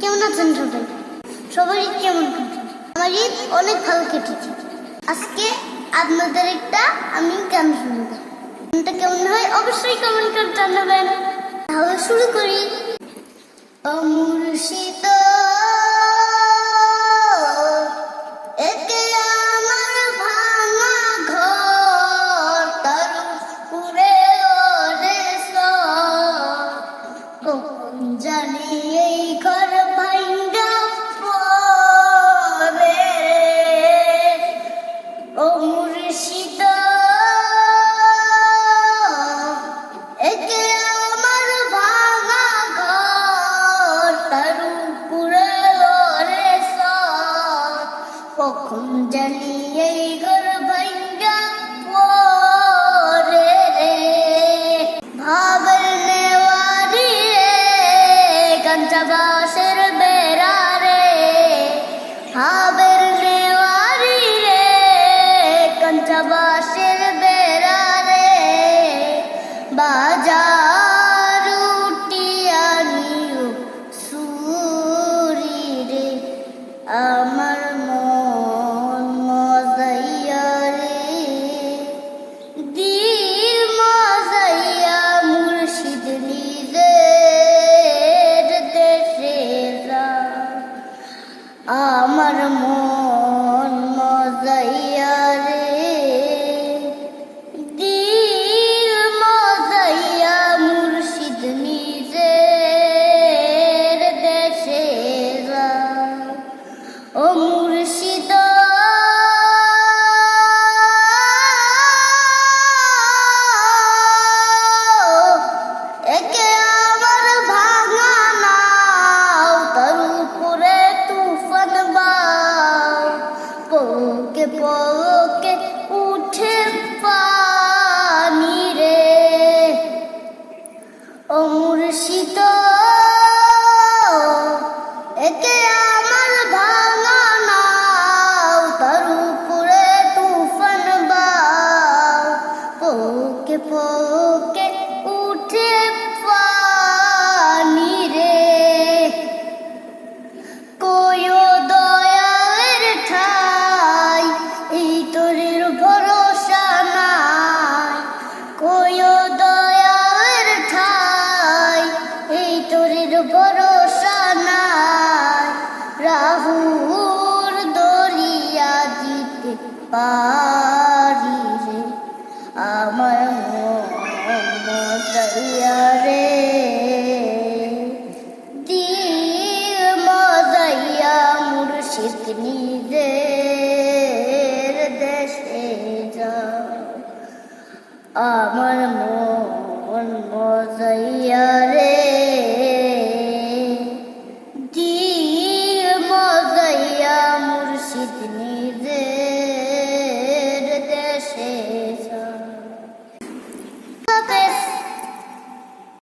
কেমন আছেন সবাই? কেমন আমার ঈদ অনেক ভালো কেটেছে। আজকে আপনাদের একটা আমি গান শুনব। গানটা কেমন হয় অবশ্যই কমেন্ট করে জানাবেন। তাহলে শুরু করি। অমূর্ষিত কখন জানি এই ঘর ভাঙ্গা কাঞ্চা বাসের বেড়া রে ভাবের নেওয়ারি রে কাঞ্চা বাসের বাজার পারি রে আমার রে। দিল মজাইয়া মুর্শিদ নিজের দেশে যা। আমার মন